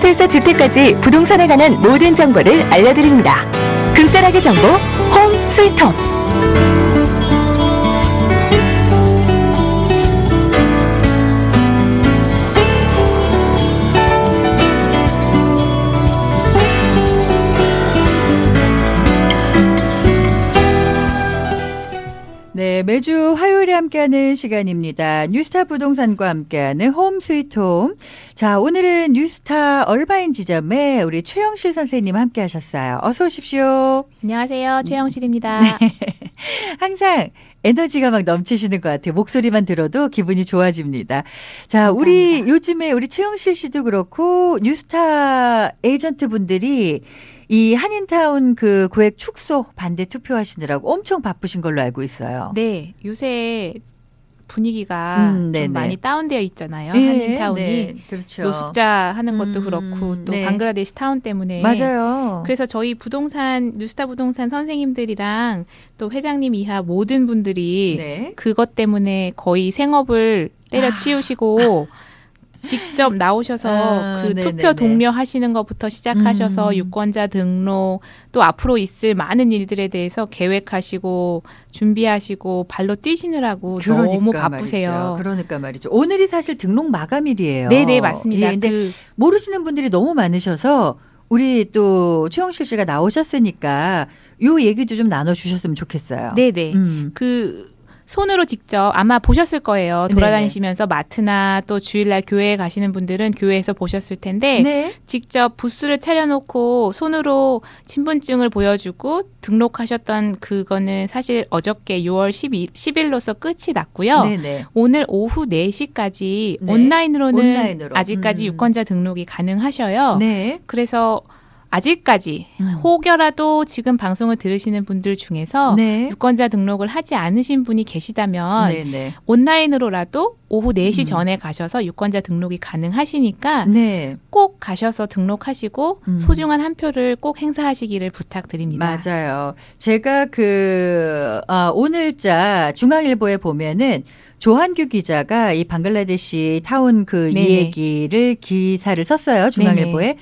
아파트에서 주택까지 부동산에 관한 모든 정보를 알려드립니다. 글쎄라기 정보 홈 스위트홈. 매주 화요일에 함께하는 시간입니다. 뉴스타 부동산과 함께하는 홈 스위트홈. 자, 오늘은 뉴스타 얼바인 지점에 우리 최영실 선생님 함께하셨어요. 어서 오십시오. 안녕하세요. 최영실입니다. 네. 항상 에너지가 막 넘치시는 것 같아요. 목소리만 들어도 기분이 좋아집니다. 자, 우리 감사합니다. 요즘에 우리 최영실 씨도 그렇고 뉴스타 에이전트 분들이 이 한인타운 그 구획 축소 반대 투표하시느라고 엄청 바쁘신 걸로 알고 있어요. 네, 요새 분위기가 음. 좀 많이 다운되어 있잖아요. 예, 한인타운이 네, 그렇죠. 노숙자 하는 것도 음, 그렇고 또 네. 방글라데시 타운 때문에 맞아요. 그래서 저희 부동산 뉴스타 부동산 선생님들이랑 또 회장님 이하 모든 분들이 네. 그것 때문에 거의 생업을 때려치우시고 직접 나오셔서 아, 그 네네네. 투표 독려 하시는 것부터 시작하셔서 음. 유권자 등록 또 앞으로 있을 많은 일들에 대해서 계획하시고 준비하시고 발로 뛰시느라고 너무 바쁘세요. 말이죠. 그러니까 말이죠. 오늘이 사실 등록 마감일이에요. 네 네 맞습니다. 예, 근데 그, 모르시는 분들이 너무 많으셔서 우리 또 최영실 씨가 나오셨으니까 요 얘기도 좀 나눠 주셨으면 좋겠어요. 네 네 음. 그 손으로 직접 아마 보셨을 거예요. 돌아다니시면서 마트나 또 주일날 교회에 가시는 분들은 교회에서 보셨을 텐데 네. 직접 부스를 차려놓고 손으로 신분증을 보여주고 등록하셨던 그거는 사실 어저께 6월 12, 10일로서 끝이 났고요. 네네. 오늘 오후 4시까지 네. 온라인으로는 온라인으로. 아직까지 음. 유권자 등록이 가능하셔요. 네. 그래서 아직까지 음. 혹여라도 지금 방송을 들으시는 분들 중에서 네. 유권자 등록을 하지 않으신 분이 계시다면 네네. 온라인으로라도 오후 4시 음. 전에 가셔서 유권자 등록이 가능하시니까 네. 꼭 가셔서 등록하시고 음. 소중한 한 표를 꼭 행사하시기를 부탁드립니다. 맞아요. 제가 그 아, 오늘자 중앙일보에 보면은 조한규 기자가 이 방글라데시 타운 그이 네네. 얘기를 기사를 썼어요. 중앙일보에.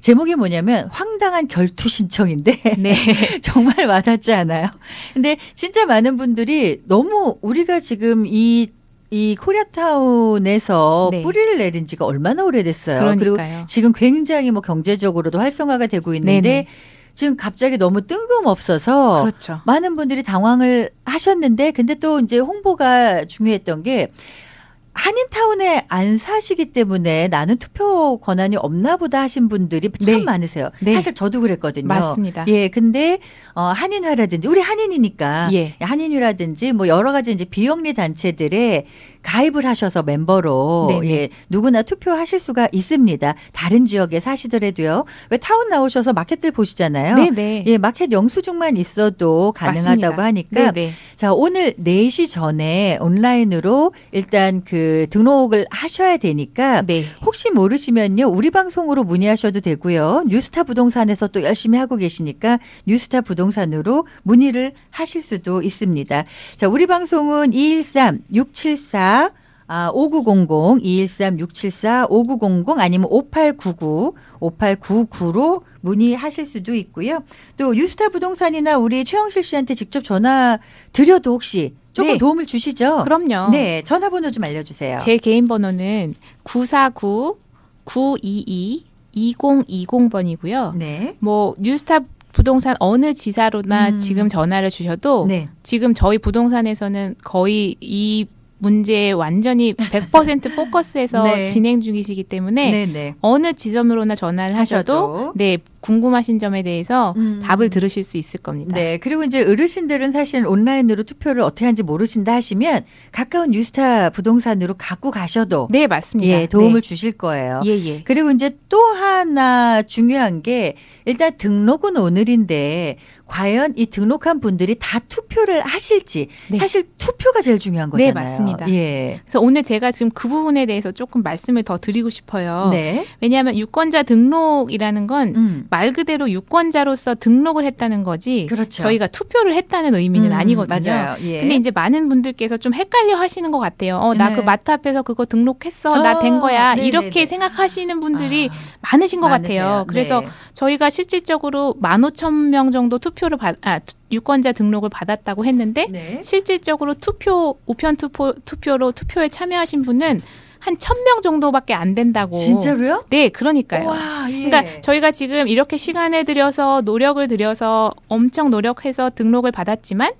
제목이 뭐냐면 황당한 결투 신청인데 네. 정말 와닿지 않아요. 근데 진짜 많은 분들이 너무 우리가 지금 이이 코리아타운에서 네. 뿌리를 내린 지가 얼마나 오래됐어요. 그리고 그러니까요. 지금 굉장히 뭐 경제적으로도 활성화가 되고 있는데 네네. 지금 갑자기 너무 뜬금없어서 그렇죠. 많은 분들이 당황을 하셨는데 근데 또 이제 홍보가 중요했던 게 한인타운에 안 사시기 때문에 나는 투표 권한이 없나 보다 하신 분들이 참 네. 많으세요. 네. 사실 저도 그랬거든요. 맞습니다. 예, 근데 어 한인회라든지 우리 한인이니까 예. 한인회라든지 뭐 여러 가지 이제 비영리 단체들에 가입을 하셔서 멤버로 네네. 예, 누구나 투표하실 수가 있습니다. 다른 지역에 사시더라도요. 왜 타운 나오셔서 마켓들 보시잖아요. 네네. 예, 마켓 영수증만 있어도 가능하다고 맞습니다. 하니까 네네. 자, 오늘 4시 전에 온라인으로 일단 그 등록을 하셔야 되니까 네. 혹시 모르시면요. 우리 방송으로 문의하셔도 되고요. 뉴스타 부동산에서 또 열심히 하고 계시니까 뉴스타 부동산으로 문의를 하실 수도 있습니다. 자, 우리 방송은 213 674 아, 5900, 213, 674, 5900 아니면 5899, 5899로 문의하실 수도 있고요. 또 뉴스타 부동산이나 우리 최영실 씨한테 직접 전화 드려도 혹시 조금 네. 도움을 주시죠? 그럼요. 네, 전화번호 좀 알려주세요. 제 개인 번호는 949 922 2020번이고요. 네. 뭐 뉴스타 부동산 어느 지사로나 음. 지금 전화를 주셔도 네. 지금 저희 부동산에서는 거의 이 문제에 완전히 100% 포커스해서 네. 진행 중이시기 때문에 네, 네. 어느 지점으로나 전화를 하셔도 하셔도. 네 궁금하신 점에 대해서 음. 답을 들으실 수 있을 겁니다. 네. 그리고 이제 어르신들은 사실 온라인으로 투표를 어떻게 하는지 모르신다 하시면 가까운 뉴스타 부동산으로 갖고 가셔도 네, 맞습니다. 예, 도움을 주실 거예요. 네. 예, 예. 그리고 이제 또 하나 중요한 게 일단 등록은 오늘인데 과연 이 등록한 분들이 다 투표를 하실지 네. 사실 투표가 제일 중요한 네, 거잖아요. 맞습니다. 예. 그래서 오늘 제가 지금 그 부분에 대해서 조금 말씀을 더 드리고 싶어요. 네. 왜냐하면 유권자 등록이라는 건 음. 말 그대로 유권자로서 등록을 했다는 거지 그렇죠. 저희가 투표를 했다는 의미는 음, 아니거든요. 맞아요. 예. 근데 이제 많은 분들께서 좀 헷갈려 하시는 것 같아요. 어, 나 네. 그 마트 앞에서 그거 등록했어. 어, 나된 거야. 네네네. 이렇게 생각하시는 분들이 아, 많으신 것 많으세요. 같아요. 그래서 네. 저희가 실질적으로 15,000명 정도 투표를 받, 아, 투- 유권자 등록을 받았다고 했는데 네. 실질적으로 투표 우편 투표 투표로 투표에 참여하신 분은 한 1,000명 정도밖에 안 된다고. 진짜로요? 네, 그러니까요. 와, 예. 그러니까 저희가 지금 이렇게 시간을 들여서 노력을 들여서 엄청 노력해서 등록을 받았지만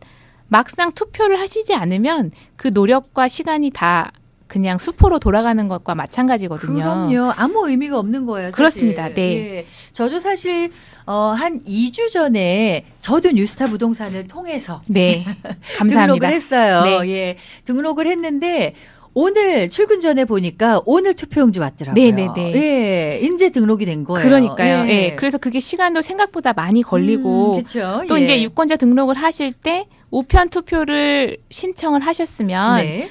막상 투표를 하시지 않으면 그 노력과 시간이 다 그냥 수포로 돌아가는 것과 마찬가지거든요. 그럼요. 아무 의미가 없는 거예요. 사실. 그렇습니다. 네. 예. 저도 사실 어, 한 2주 전에 저도 뉴스타 부동산을 통해서 네. 감사합니다. 등록을 했어요. 네. 예. 등록을 했는데 오늘 출근 전에 보니까 오늘 투표용지 왔더라고요. 네, 네, 네. 예. 이제 등록이 된 거예요. 그러니까요. 예. 그래서 그게 시간도 생각보다 많이 걸리고 그렇죠. 또 이제 유권자 등록을 하실 때 우편 투표를 신청을 하셨으면 네.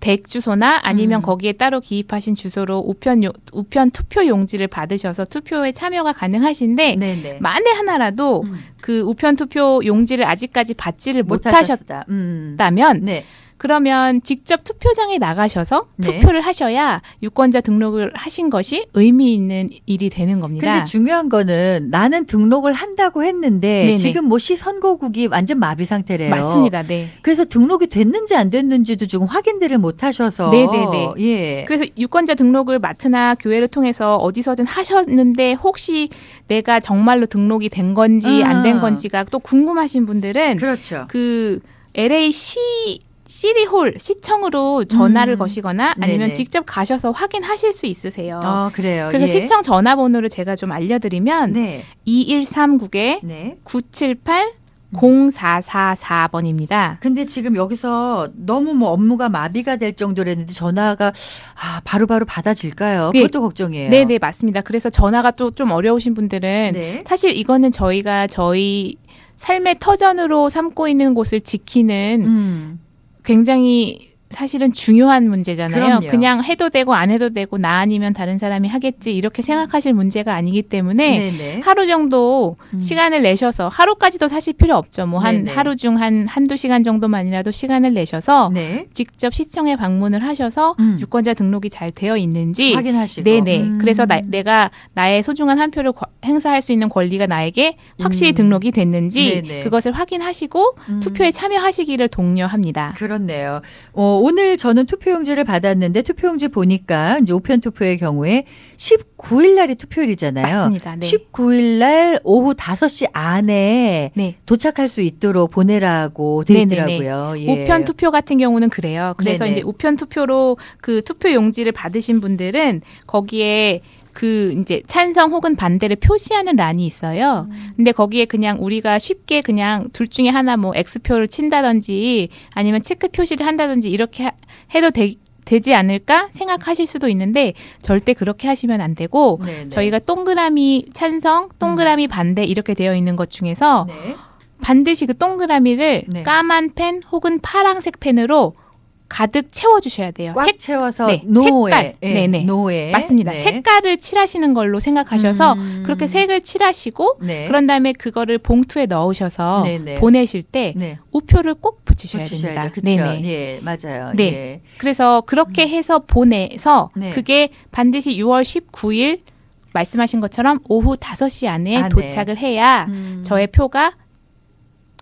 댁 주소나 아니면 음. 거기에 따로 기입하신 주소로 우편 요, 우편 투표 용지를 받으셔서 투표에 참여가 가능하신데 네, 네. 만에 하나라도 음. 그 우편 투표 용지를 아직까지 받지를 못 못하셨다면 하셨다. 음. 네. 네. 그러면 직접 투표장에 나가셔서 네. 투표를 하셔야 유권자 등록을 하신 것이 의미 있는 일이 되는 겁니다. 근데 중요한 거는 나는 등록을 한다고 했는데 네네. 지금 뭐 시 선거국이 완전 마비 상태래요. 맞습니다. 네. 그래서 등록이 됐는지 안 됐는지도 지금 확인들을 못 하셔서 네네네. 예. 그래서 유권자 등록을 마트나 교회를 통해서 어디서든 하셨는데 혹시 내가 정말로 등록이 된 건지 안된 아. 건지가 또 궁금하신 분들은 그렇죠. 그 LA 시 시리홀 시청으로 전화를 음. 거시거나 아니면 네네. 직접 가셔서 확인하실 수 있으세요. 아, 그래요. 그래서 예. 시청 전화번호를 제가 좀 알려드리면 네. 2139에 네. 978 0444번입니다. 근데 지금 여기서 너무 뭐 업무가 마비가 될 정도랬는데 전화가 아, 바로바로 받아질까요? 네. 그것도 걱정이에요. 네 네 맞습니다. 그래서 전화가 또 좀 어려우신 분들은 네. 사실 이거는 저희가 저희 삶의 터전으로 삼고 있는 곳을 지키는 음. 굉장히 사실은 중요한 문제잖아요. 그럼요. 그냥 해도 되고 안 해도 되고 나 아니면 다른 사람이 하겠지 이렇게 생각하실 문제가 아니기 때문에 네네. 하루 정도 음. 시간을 내셔서 하루까지도 사실 필요 없죠. 뭐 한. 하루 중 한 한두 시간 정도만이라도 시간을 내셔서 네. 직접 시청에 방문을 하셔서 음. 유권자 등록이 잘 되어 있는지 확인하시고. 네네. 음. 그래서 나, 내가 나의 소중한 한 표를 과- 행사할 수 있는 권리가 나에게 확실히 음. 등록이 됐는지 네네. 그것을 확인하시고 음. 투표에 참여하시기를 독려합니다. 그렇네요. 어, 오늘 저는 투표용지를 받았는데 투표용지 보니까 이제 우편 투표의 경우에 19일 날이 투표일이잖아요. 맞습니다. 네. 19일 날 오후 5시 안에 네. 도착할 수 있도록 보내라고 돼 네네네. 있더라고요. 예. 우편 투표 같은 경우는 그래요. 그래서 네네. 이제 우편 투표로 그 투표 용지를 받으신 분들은 거기에 그 이제 찬성 혹은 반대를 표시하는 란이 있어요. 음. 근데 거기에 그냥 우리가 쉽게 그냥 둘 중에 하나 뭐 X표를 친다든지 아니면 체크 표시를 한다든지 이렇게 하- 해도 되, 되지 않을까 생각하실 수도 있는데 절대 그렇게 하시면 안 되고 네네. 저희가 동그라미 찬성, 동그라미 반대 이렇게 되어 있는 것 중에서 네. 반드시 그 동그라미를 네. 까만 펜 혹은 파랑색 펜으로 가득 채워주셔야 돼요. 꽉 색- 채워서 네, 노에 색깔. 예, 네네. 노에 맞습니다. 네. 색깔을 칠하시는 걸로 생각하셔서 음. 그렇게 색을 칠하시고 네. 그런 다음에 그거를 봉투에 넣으셔서 네네. 보내실 때 네. 우표를 꼭 붙이셔야 붙이셔야죠. 됩니다. 그렇죠. 네네. 예, 맞아요. 네. 예. 그래서 그렇게 해서 보내서 네. 그게 반드시 6월 19일 말씀하신 것처럼 오후 5시 안에 안에. 도착을 해야 음. 저의 표가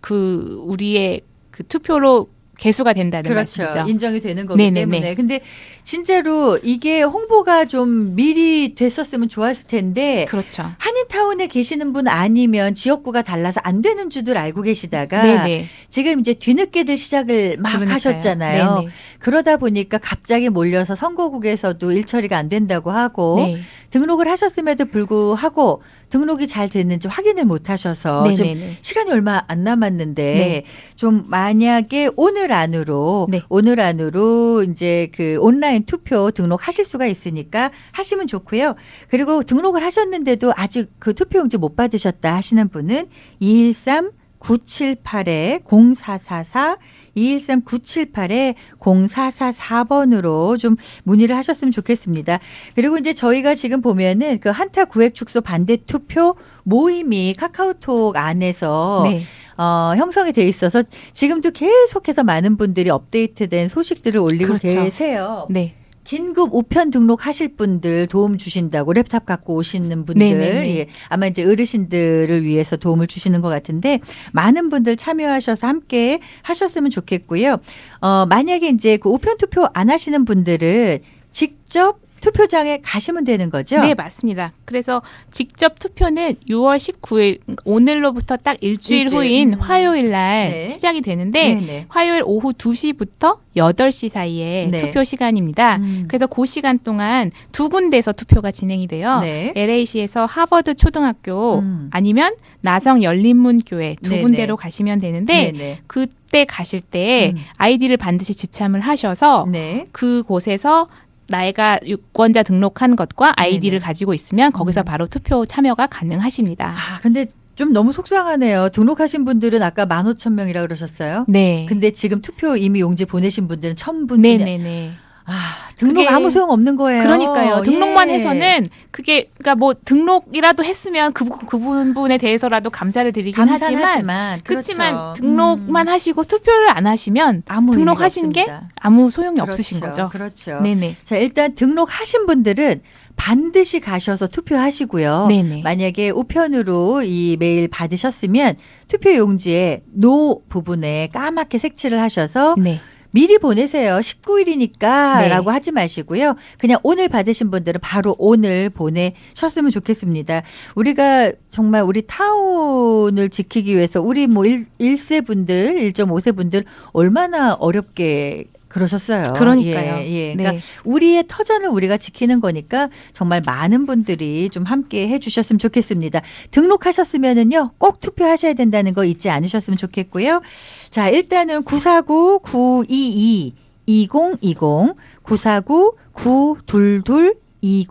그 우리의 그 투표로 개수가 된다는 그렇죠. 말씀이죠. 인정이 되는 거기 네네네. 때문에. 근데 진짜로 이게 홍보가 좀 미리 됐었으면 좋았을 텐데 그렇죠. 한인타운에 계시는 분 아니면 지역구가 달라서 안 되는 줄들 알고 계시다가 네네. 지금 이제 뒤늦게들 시작을 막 그러니까요. 하셨잖아요. 네네. 그러다 보니까 갑자기 몰려서 선거국에서도 일 처리가 안 된다고 하고 네. 등록을 하셨음에도 불구하고 등록이 잘 됐는지 확인을 못 하셔서 지금 네네네. 시간이 얼마 안 남았는데 네. 좀 만약에 오늘 안으로 네. 오늘 안으로 이제 그 온라인 투표 등록하실 수가 있으니까 하시면 좋고요. 그리고 등록을 하셨는데도 아직 그 투표용지 못 받으셨다 하시는 분은 213 978에 0444 213 978에 0444번으로 좀 문의를 하셨으면 좋겠습니다. 그리고 이제 저희가 지금 보면은 그 한타 구획 축소 반대 투표 모임이 카카오톡 안에서 네. 어, 형성이 돼 있어서 지금도 계속해서 많은 분들이 업데이트된 소식들을 올리고 그렇죠. 계세요. 네. 긴급 우편 등록하실 분들 도움 주신다고 랩탑 갖고 오시는 분들 네네네. 예, 아마 이제 어르신들을 위해서 도움을 주시는 것 같은데 많은 분들 참여하셔서 함께 하셨으면 좋겠고요. 어 만약에 이제 그 우편 투표 안 하시는 분들은 직접 투표장에 가시면 되는 거죠. 네, 맞습니다. 그래서 직접 투표는 6월 19일 오늘로부터 딱 일주일, 일주일. 후인 음. 화요일 날 네. 시작이 되는데 네네. 화요일 오후 2시부터 8시 사이에 네. 투표 시간입니다. 음. 그래서 그 시간 동안 두 군데서 투표가 진행이 돼요. 네. LA시에서 하버드 초등학교 음. 아니면 나성 열린문교회 두 네네. 군데로 가시면 되는데 네네. 그때 가실 때 음. 아이디를 반드시 지참을 하셔서 네. 그곳에서 나이가 유권자 등록한 것과 아이디를 네네. 가지고 있으면 거기서 음. 바로 투표 참여가 가능하십니다. 아 근데 좀 너무 속상하네요. 등록하신 분들은 아까 15,000명이라 그러셨어요. 네. 근데 지금 투표 이미 용지 보내신 분들은 1,000분이 네네네. 아, 등록 아무 소용 없는 거예요. 그러니까요. 등록만 예. 해서는 그게 그러니까 뭐 등록이라도 했으면 그, 그 부분에 대해서라도 감사를 드리긴 하지만 감사하지만 그렇지만 등록만 하시고 투표를 안 하시면 등록하신 게. 아무 소용이 그렇죠. 없으신 거죠. 그렇죠. 네네. 자, 일단 등록하신 분들은 반드시 가셔서 투표하시고요. 네네. 만약에 우편으로 이 메일 받으셨으면 투표 용지에 노 부분에 까맣게 색칠을 하셔서 네. 미리 보내세요. 19일이니까 네. 라고 하지 마시고요. 그냥 오늘 받으신 분들은 바로 오늘 보내셨으면 좋겠습니다. 우리가 정말 우리 타운을 지키기 위해서 우리 뭐 1, 1세 분들, 1.5세 분들 얼마나 어렵게 그러셨어요. 그러니까요. 예, 예. 그러니까 네. 우리의 터전을 우리가 지키는 거니까 정말 많은 분들이 좀 함께 해주셨으면 좋겠습니다. 등록하셨으면은요 꼭 투표하셔야 된다는 거 잊지 않으셨으면 좋겠고요. 자 일단은 949 922 2020 949 922 20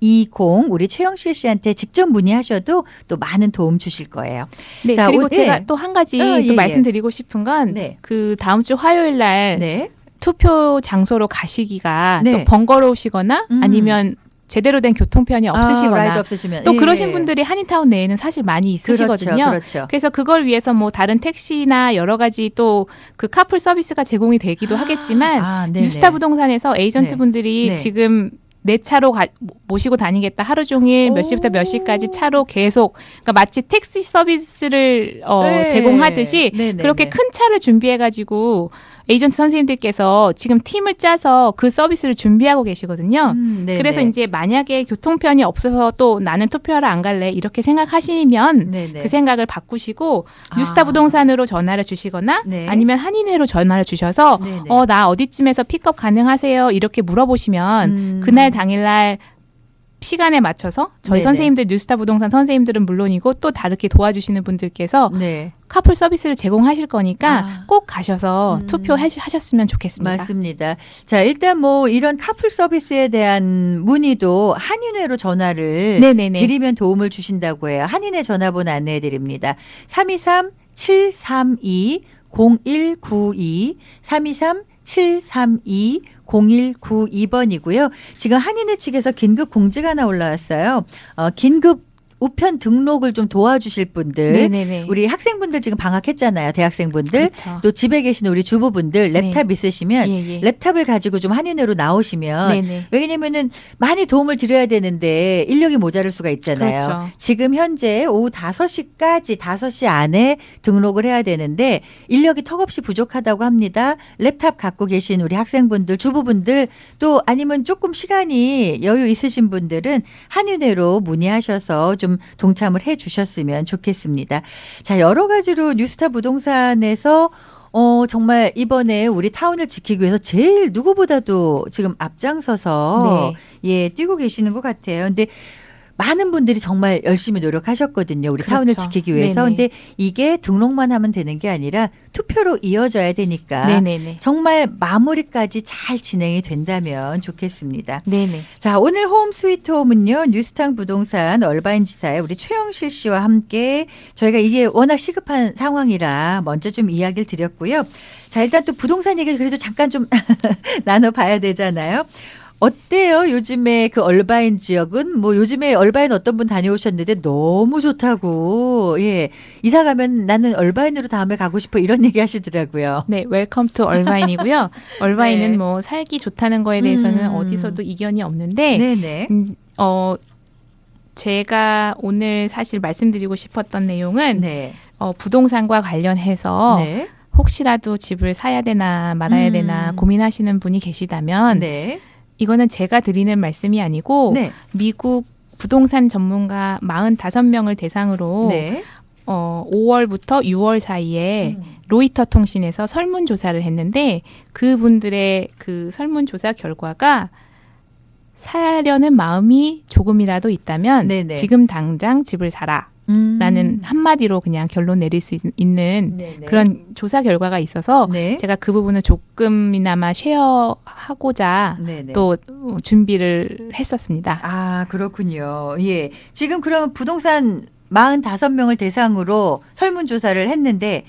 20 우리 최영실 씨한테 직접 문의하셔도 또 많은 도움 주실 거예요. 네. 자, 그리고 오- 제가 예. 또한 가지 어, 또 예, 예. 말씀드리고 싶은 건 네. 그 다음 주 화요일 날 네. 투표 장소로 가시기가 네. 또 번거로우시거나 음. 아니면 제대로 된 교통편이 아, 없으시거나 없으시면 또 예. 그러신 분들이 한인타운 내에는 사실 많이 있으시거든요. 그렇죠. 그렇죠. 그래서 그걸 위해서 뭐 다른 택시나 여러 가지 또 그 카풀 서비스가 제공이 되기도 하겠지만 아. 뉴스타 부동산에서 에이전트 네. 분들이 네. 지금 내 차로 가, 모시고 다니겠다 하루 종일 몇 시부터 몇 시까지 차로 계속 그러니까 마치 택시 서비스를 어, 네. 제공하듯이 네네네. 그렇게 큰 차를 준비해 가지고 에이전트 선생님들께서 지금 팀을 짜서 그 서비스를 준비하고 계시거든요. 음, 네네. 그래서 이제 만약에 교통편이 없어서 또 나는 투표하러 안 갈래 이렇게 생각하시면 네네. 그 생각을 바꾸시고 아. 뉴스타 부동산으로 전화를 주시거나 네. 아니면 한인회로 전화를 주셔서. 어 나 어디쯤에서 픽업 가능하세요 이렇게 물어보시면 음. 그날 당일날 시간에 맞춰서 저희 네네. 선생님들 뉴스타 부동산 선생님들은 물론이고 또 다르게 도와주시는 분들께서 네. 카풀 서비스를 제공하실 거니까 아. 꼭 가셔서 음. 투표하셨으면 좋겠습니다. 맞습니다. 자, 일단 뭐 이런 카풀 서비스에 대한 문의도 한인회로 전화를 네네네. 드리면 도움을 주신다고 해요. 한인회 전화번호 안내해 드립니다. 323 732 0192 323 732 0192번이고요. 지금 한인회 측에서 긴급 공지가 하나 올라왔어요. 어, 긴급 우편 등록을 좀 도와주실 분들 네네네. 우리 학생분들 지금 방학했잖아요. 대학생분들 그렇죠. 또 집에 계시는 우리 주부분들 네. 랩탑 있으시면 예, 예. 랩탑을 가지고 좀 한인회로 나오시면 네네. 왜냐면은 많이 도움을 드려야 되는데 인력이 모자랄 수가 있잖아요. 그렇죠. 지금 현재 오후 5시까지 5시 안에 등록을 해야 되는데 인력이 턱없이 부족하다고 합니다. 랩탑 갖고 계신 우리 학생분들, 주부분들 또 아니면 조금 시간이 여유 있으신 분들은 한인회로 문의하셔서 좀 동참을 해 주셨으면 좋겠습니다. 자, 여러 가지로 뉴스타 부동산에서 어, 정말 이번에 우리 타운을 지키기 위해서 제일 누구보다도 지금 앞장서서 네. 예, 뛰고 계시는 것 같아요. 근데 많은 분들이 정말 열심히 노력하셨거든요. 우리 그렇죠. 타운을 지키기 위해서. 네네. 근데 이게 등록만 하면 되는 게 아니라 투표로 이어져야 되니까 네네네. 정말 마무리까지 잘 진행이 된다면 좋겠습니다. 네네. 자, 오늘 홈 스위트 홈은요, 뉴스탕 부동산 얼바인 지사의 우리 최영실 씨와 함께 저희가 이게 워낙 시급한 상황이라 먼저 좀 이야기를 드렸고요. 자, 일단 또 부동산 얘기 그래도 잠깐 좀 나눠 봐야 되잖아요. 어때요? 요즘에 그 얼바인 지역은 뭐 요즘에 얼바인 어떤 분 다녀오셨는데 너무 좋다고. 예. 이사 가면 나는 얼바인으로 다음에 가고 싶어 이런 얘기 하시더라고요. 네, 웰컴 투 얼바인이고요. 얼바인은 네. 뭐 살기 좋다는 거에 대해서는 음. 어디서도 이견이 없는데 네, 네. 음, 어 제가 오늘 사실 말씀드리고 싶었던 내용은 네. 어, 부동산과 관련해서 네. 혹시라도 집을 사야 되나 말아야 음. 되나 고민하시는 분이 계시다면 네. 이거는 제가 드리는 말씀이 아니고 네. 미국 부동산 전문가 45명을 대상으로 네. 어, 5월부터 6월 사이에 음. 로이터 통신에서 설문 조사를 했는데 그분들의 그 설문 조사 결과가 사려는 마음이 조금이라도 있다면 네네. 지금 당장 집을 사라 라는 음. 한마디로 그냥 결론 내릴 수 있- 네네. 그런 조사 결과가 있어서 네. 제가 그 부분을 조금이나마 쉐어하고자 네네. 또 어, 준비를 했었습니다. 아, 그렇군요. 예. 지금 그러면 부동산 45명을 대상으로 설문조사를 했는데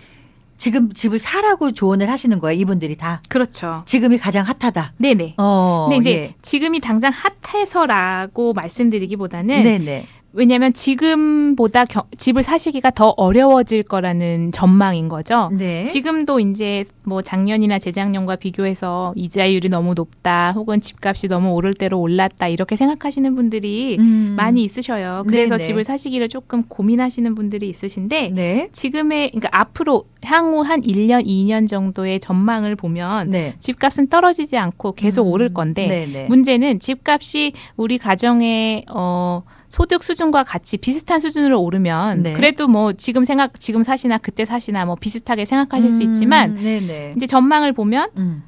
지금 집을 사라고 조언을 하시는 거예요. 이분들이 다. 그렇죠. 지금이 가장 핫하다. 네네. 어. 근데 이제 예. 지금이 당장 핫해서라고 말씀드리기보다는 네네. 왜냐하면 지금보다 겨- 집을 사시기가 더 어려워질 거라는 전망인 거죠. 네. 지금도 이제 뭐 작년이나 재작년과 비교해서 이자율이 너무 높다, 혹은 집값이 너무 오를 대로 올랐다 이렇게 생각하시는 분들이 음. 많이 있으셔요. 그래서 네네. 집을 사시기를 조금 고민하시는 분들이 있으신데 네. 지금의 그러니까 앞으로 향후 한 1년, 2년 정도의 전망을 보면 네. 집값은 떨어지지 않고 계속 음. 오를 건데 네네. 문제는 집값이 우리 가정의 어 소득 수준과 같이 비슷한 수준으로 오르면 네. 그래도 뭐 지금 생각 지금 사시나 그때 사시나 뭐 비슷하게 생각하실 수 음, 있지만 네네. 이제 전망을 보면 음.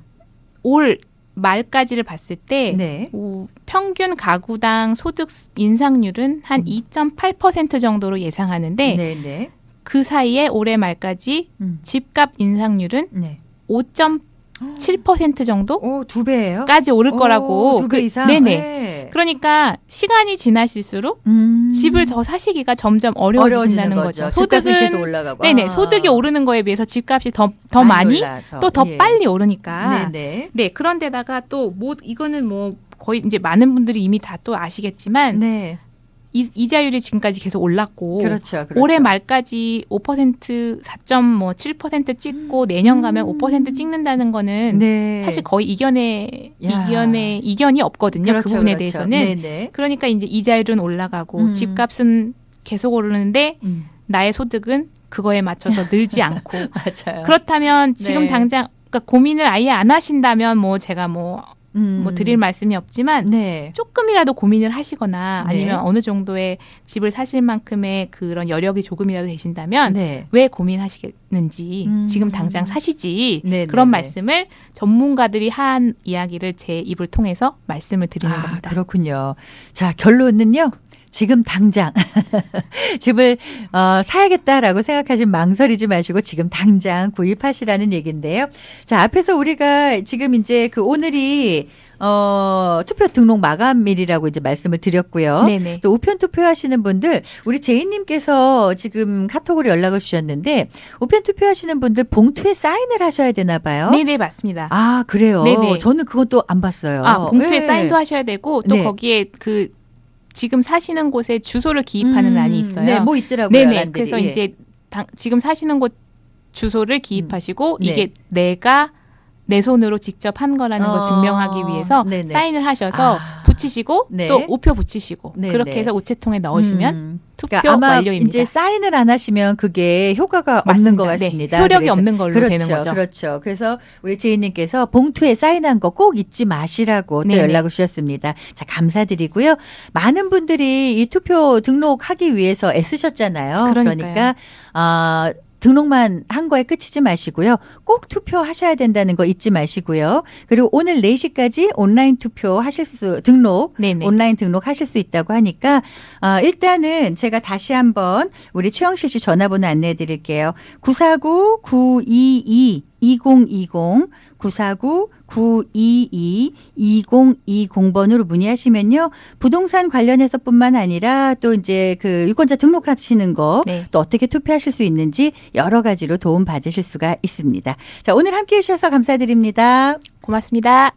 올 말까지를 봤을 때 네. 우- 평균 가구당 소득 수- 인상률은 한 음. 2.8% 정도로 예상하는데 네네. 그 사이에 올해 말까지 음. 집값 인상률은 네. 5.7% 정도까지 오, 두 배예요? 오를 거라고. 두배 그- 이상? 네네. 네. 그러니까 시간이 지나실수록 음. 집을 더 사시기가 점점 어려워지신다는 거죠. 계속 소득은 올라가고. 네네 아. 소득이 오르는 거에 비해서 집값이 더 더 많이 올라, 더. 또더 예. 빨리 오르니까 네네. 네 그런데다가 또 뭐 이거는 뭐 거의 이제 많은 분들이 이미 다 또 아시겠지만 네. 이, 이자율이 지금까지 계속 올랐고 그렇죠. 그렇죠. 올해 말까지 5% 4.7% 찍고 내년 가면 5% 찍는다는 거는 음. 네. 사실 거의 이견에 야. 이견에 이견이 없거든요. 그 그렇죠, 부분에 그렇죠. 대해서는 네네. 그러니까 이제 이자율은 올라가고 음. 집값은 계속 오르는데 음. 나의 소득은 그거에 맞춰서 늘지 않고. 그렇다면 지금 네. 당장 그러니까 고민을 아예 안 하신다면 뭐 제가 뭐, 음. 뭐 드릴 말씀이 없지만 네. 조금이라도 고민을 하시거나 네. 아니면 어느 정도의 집을 사실 만큼의 그런 여력이 조금이라도 되신다면 네. 왜 고민하시겠는지 음. 지금 당장 사시지 네, 그런 네, 네. 말씀을 전문가들이 한 이야기를 제 입을 통해서 말씀을 드리는 아, 겁니다. 그렇군요. 자, 결론은요. 지금 당장 집을 어, 사야겠다라고 생각하신 망설이지 마시고 지금 당장 구입하시라는 얘기인데요. 자, 앞에서 우리가 지금 이제 그 오늘이 어, 투표 등록 마감일이라고 이제 말씀을 드렸고요. 네네. 또 우편 투표하시는 분들 우리 제이님께서 지금 카톡으로 연락을 주셨는데 우편 투표하시는 분들 봉투에 사인을 하셔야 되나 봐요. 네네 맞습니다. 아 그래요. 네네. 저는 또안 봤어요. 아, 봉투에 네. 사인도 하셔야 되고 또 네. 거기에 그 지금 사시는 곳에 주소를 기입하는 음, 란이 있어요. 네, 뭐 있더라고요. 네네. 란들이. 그래서 예. 이제 당, 지금 사시는 곳 주소를 기입하시고 네. 이게 내가 내 손으로 직접 한 거라는 걸 어, 증명하기 위해서 네네. 사인을 하셔서 아. 붙이시고 네. 또 우표 붙이시고 네네. 그렇게 해서 우체통에 넣으시면 음. 투표 그러니까 아마 완료입니다. 이제 사인을 안 하시면 그게 효과가 없는 맞습니다. 것 네, 같습니다. 효력이 그래서- 없는 걸로 그렇죠, 되는 거죠. 그렇죠. 그래서 우리 제이님께서 봉투에 사인한 거 꼭 잊지 마시라고 또 네네. 연락을 주셨습니다. 자, 감사드리고요. 많은 분들이 이 투표 등록하기 위해서 애쓰셨잖아요. 그러니까요. 그러니까 아 등록만 한 거에 끝이지 마시고요. 꼭 투표하셔야 된다는 거 잊지 마시고요. 그리고 오늘 4시까지 온라인 투표 하실 수 등록 네네. 온라인 등록 하실 수 있다고 하니까 어, 일단은 제가 다시 한번 우리 최영실 씨 전화번호 안내해 드릴게요. 949 922 2020 949 922 2020번으로 문의하시면요. 부동산 관련해서뿐만 아니라 또 이제 그 유권자 등록하시는 거 네. 또 어떻게 투표하실 수 있는지 여러 가지로 도움 받으실 수가 있습니다. 자, 오늘 함께 해 주셔서 감사드립니다. 고맙습니다.